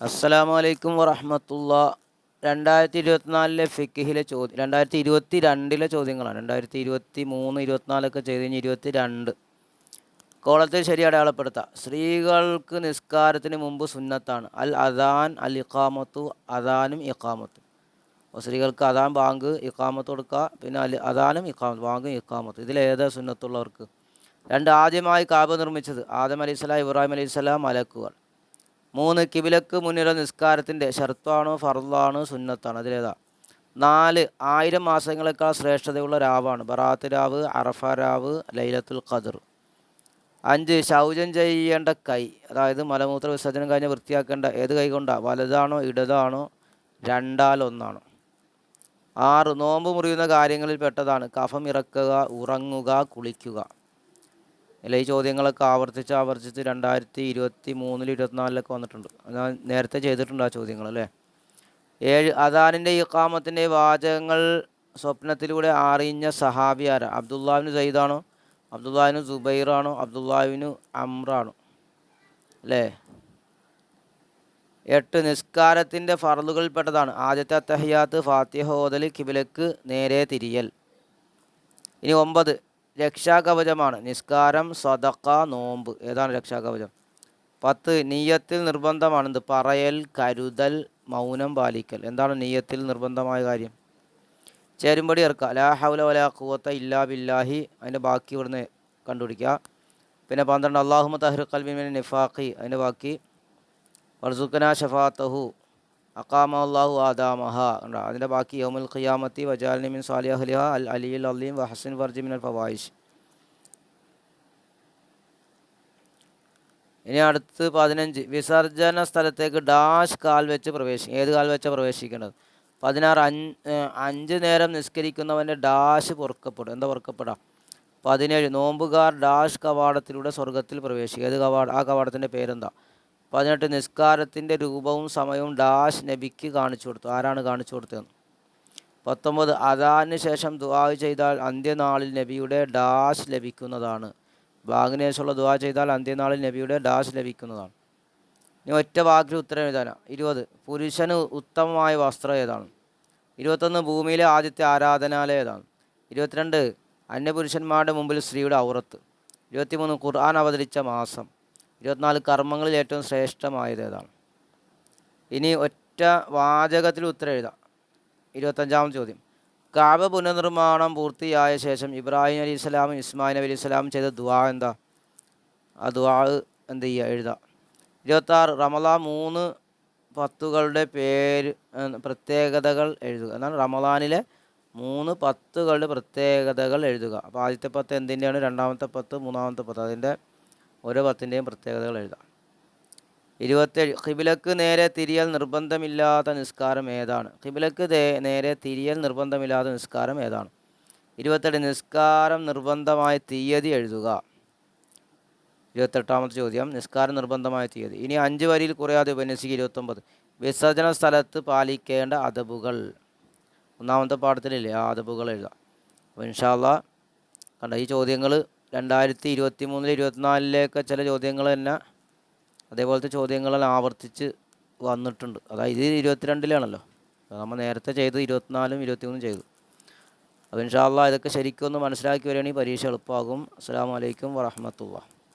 അസ്സലാമു അലൈക്കും വറഹമത്തുള്ള. രണ്ടായിരത്തി ഇരുപത്തിനാലിലെ ഫിക്കിഹിലെ ചോദ്യം രണ്ടായിരത്തി ഇരുപത്തി രണ്ടിലെ ചോദ്യങ്ങളാണ്. രണ്ടായിരത്തി ഇരുപത്തി മൂന്ന് ഇരുപത്തിനാലൊക്കെ ചെയ്ത് കഴിഞ്ഞ് ഇരുപത്തി രണ്ട് കോളത്തിൽ ശരി അടയാളപ്പെടുത്താം. സ്ത്രീകൾക്ക് നിസ്കാരത്തിന് മുമ്പ് സുന്നത്താണ്. അൽ അദാൻ അൽ ഇഖാമത്തു അദാനും ഇഖാമത്തും. അപ്പോൾ സ്ത്രീകൾക്ക് അദാൻ ബാങ്ക് ഇഖാമത്ത് കൊടുക്കുക. പിന്നെ അൽ അദാനും ഇഖാമത്ത് ബാങ്കും ഇഖാമത്ത്. ഇതിലേതാ സുന്നത്തുള്ളവർക്ക്? രണ്ട് ആദ്യമായി കാബ് നിർമ്മിച്ചത് ആദം അലൈഹി സ്വലാം ഇബ്രാഹിം അലൈഹി സ്വലാം മലക്കുകൾ മൂന്ന് കിബിലക്ക് മുന്നിലുള്ള നിസ്കാരത്തിന്റെ ഷർത്താണോ ഫർദാണ് സുന്നത്താണ്? അതിലേതാ? നാല് ആയിരം മാസങ്ങളെക്കാൾ ശ്രേഷ്ഠതയുള്ള രാവാണ്. ബറാത്ത് രാവ് അറഫ രാവ് ലൈലത്തുൽ ഖദർ. അഞ്ച് ശൗചം ചെയ്യേണ്ട കൈ. അതായത് മലമൂത്ര വിസർജനം കഴിഞ്ഞ് വൃത്തിയാക്കേണ്ട ഏത് കൈ കൊണ്ടാണ് വലതാണോ ഇടതാണോ? രണ്ടാലൊന്നാണോ ആറ് നോമ്പ് മുറിയുന്ന കാര്യങ്ങളിൽ പെട്ടതാണ്. കഫം ഇറക്കുക ഉറങ്ങുക കുളിക്കുക. അല്ല ഈ ചോദ്യങ്ങളൊക്കെ ആവർത്തിച്ച് ആവർത്തിച്ച് രണ്ടായിരത്തി ഇരുപത്തി മൂന്നിൽ ഇരുപത്തിനാലിലൊക്കെ വന്നിട്ടുണ്ട്. ഞാൻ നേരത്തെ ചെയ്തിട്ടുണ്ട് ആ ചോദ്യങ്ങൾ അല്ലേ? ഏഴ് അദാനിന്റെ ഇക്കാമത്തിന്റെ വാചകങ്ങൾ സ്വപ്നത്തിലൂടെ അറിഞ്ഞ സഹാബി ആരാ? അബ്ദുല്ലാവിന് സയ്യിദാണോ? അബ്ദുല്ലാവിന് സുബൈറാണോ? അബ്ദുല്ലാവിന് അമ്രാണോ? അല്ലേ? എട്ട് നിസ്കാരത്തിന്റെ ഫറലുകൾപ്പെട്ടതാണ്. ആദ്യത്തെ അത്തഹയാത്ത് ഫാത്തിഹ കിബിലക്ക് നേരെ തിരിയൽ. ഇനി ഒമ്പത് രക്ഷാകവചമാണ്. നിസ്കാരം സ്വതക്ക നോമ്പ്. ഏതാണ് രക്ഷാകവചം? പത്ത് നീയത്തിൽ നിർബന്ധമാണ്. എന്ത്? പറയൽ കരുതൽ മൗനം പാലിക്കൽ. എന്താണ് നീയത്തിൽ നിർബന്ധമായ കാര്യം? ചേരുമ്പടി ഇറക്കുക ലാ ഹൗല ഇല്ലാ ബില്ലാഹി. അതിന്റെ ബാക്കി ഇവിടുന്ന് കണ്ടുപിടിക്കുക. പിന്നെ പന്ത്രണ്ട് അള്ളാഹുമ തഹ്ർ കൽബിമിൻ നിഫാഖി. അതിന്റെ ബാക്കി. വർസുക്കന ഷഫാത്തഹു അക്കാമ അള്ളാഹു ആദാമഹ. ഉണ്ടോ അതിന്റെ ബാക്കി യോമുൽ ഖിയാമത്തി വജാലിമിൻ മിൻ സാലി അഹ്ലിഹ അൽ അലിയുൽ അലീം വഹസിൻ വർജി മിൻ അൽ ഫവായിഷ്. ഇനി അടുത്ത് പതിനഞ്ച്. വിസർജന സ്ഥലത്തേക്ക് ഡാഷ് കാൽ വെച്ച് പ്രവേശി ഏത് കാൽ വെച്ചാൽ പ്രവേശിക്കേണ്ടത്? പതിനാറ് അഞ്ച് അഞ്ച് നേരം നിസ്കരിക്കുന്നവന്റെ ഡാഷ് പൊറുക്കപ്പെടും. എന്താ പൊറുക്കപ്പെടാം? പതിനേഴ്. നോമ്പുകാർ ഡാഷ് കവാടത്തിലൂടെ സ്വർഗത്തിൽ പ്രവേശിക്കും. ഏത് കവാട ആ കവാടത്തിന്റെ പേരെന്താ? പതിനെട്ട് നിസ്കാരത്തിന്റെ രൂപവും സമയവും ഡാഷ് നബിക്ക് കാണിച്ചു കൊടുത്തു. ആരാണ് കാണിച്ചു കൊടുത്തതെന്ന്? പത്തൊമ്പത് അതാന് ശേഷം ദുആ ചെയ്താൽ അന്ത്യനാളിൽ നബിയുടെ ഡാഷ് ലഭിക്കുന്നതാണ്. ബാങ്കിന് ശേഷമുള്ള ദുആ ചെയ്താൽ അന്ത്യനാളിൽ നബിയുടെ ഡാഷ് ലഭിക്കുന്നതാണ്. ഇനി ഒറ്റ വാക്കിൽ ഉത്തരം എഴുതാനാണ്. ഇരുപത് പുരുഷന് ഉത്തമമായ വസ്ത്രം ഏതാണ്? ഇരുപത്തൊന്ന് ഭൂമിയിലെ ആദ്യത്തെ ആരാധനാലയം ഏതാണ്? ഇരുപത്തിരണ്ട് അന്യപുരുഷന്മാരുടെ മുമ്പിൽ സ്ത്രീയുടെ ഔറത്ത്. ഇരുപത്തിമൂന്ന് ഖുർആൻ അവതരിച്ച മാസം. ഇരുപത്തിനാല് കർമ്മങ്ങളിൽ ഏറ്റവും ശ്രേഷ്ഠമായത് ഏതാണ് ഇനി ഒറ്റ വാചകത്തിൽ ഉത്തരം എഴുതാം. ഇരുപത്തഞ്ചാമത് ചോദ്യം. കാബ പുനർനിർമ്മാണം പൂർത്തിയായ ശേഷം ഇബ്രാഹിം അലി ഇസ്ലാമും ഇസ്മായിൽ അലി ഇസ്ലാമും ചെയ്ത ദുവാ എന്താ? ആ ദുവാ എന്ത് ചെയ്യുക എഴുതാം. ഇരുപത്താറ് റമല മൂന്ന് പത്തുകളുടെ പേര് പ്രത്യേകതകൾ എഴുതുക. എന്നാൽ റമലാനിലെ മൂന്ന് പത്തുകളുടെ പ്രത്യേകതകൾ എഴുതുക. അപ്പോൾ ആദ്യത്തെ പത്ത് എന്തിന്റെയാണ്? രണ്ടാമത്തെ പത്ത് മൂന്നാമത്തെ പത്ത്. അതിന്റെ ഓരോ പത്തിന്റെയും പ്രത്യേകതകൾ എഴുതാം. ഇരുപത്തേഴ് ഖിബിലക്ക് നേരെ തിരിയൽ നിർബന്ധമില്ലാത്ത നിസ്കാരം ഏതാണ്? ഖിബിലക്ക് നേരെ തിരിയൽ നിർബന്ധമില്ലാത്ത നിസ്കാരം ഏതാണ്? ഇരുപത്തെട്ട് നിസ്കാരം നിർബന്ധമായ തീയതി എഴുതുക. ഇരുപത്തെട്ടാമത്തെ ചോദ്യം നിസ്കാരം നിർബന്ധമായ തീയതി. ഇനി അഞ്ച് വരിയിൽ കുറയാതെ ഉപന്യസിക്കുക. ഇരുപത്തൊമ്പത് വിസർജന സ്ഥലത്ത് പാലിക്കേണ്ട അതബുകൾ ഒന്നാമത്തെ പാഠത്തിലില്ലേ ആ അതബുകൾ എഴുതാം. അപ്പോൾ ഇൻഷാല്ല കണ്ട ഈ ചോദ്യങ്ങൾ രണ്ടായിരത്തി ഇരുപത്തി മൂന്നിൽ ഇരുപത്തിനാലിലേക്ക് ചില ചോദ്യങ്ങൾ തന്നെ അതേപോലത്തെ ചോദ്യങ്ങളെല്ലാം ആവർത്തിച്ച് വന്നിട്ടുണ്ട്. അതായത് ഇത് ഇരുപത്തിരണ്ടിലാണല്ലോ. നമ്മൾ നേരത്തെ ചെയ്ത് ഇരുപത്തിനാലും ഇരുപത്തിമൂന്നും ചെയ്തു. അപ്പോൾ ഇൻഷാല്ല ഇതൊക്കെ ശരിക്കും ഒന്ന് മനസ്സിലാക്കി വരികയാണെങ്കിൽ പരീക്ഷ എളുപ്പമാകും. അസ്സാം വലൈക്കും വറഹമത്തുള്ള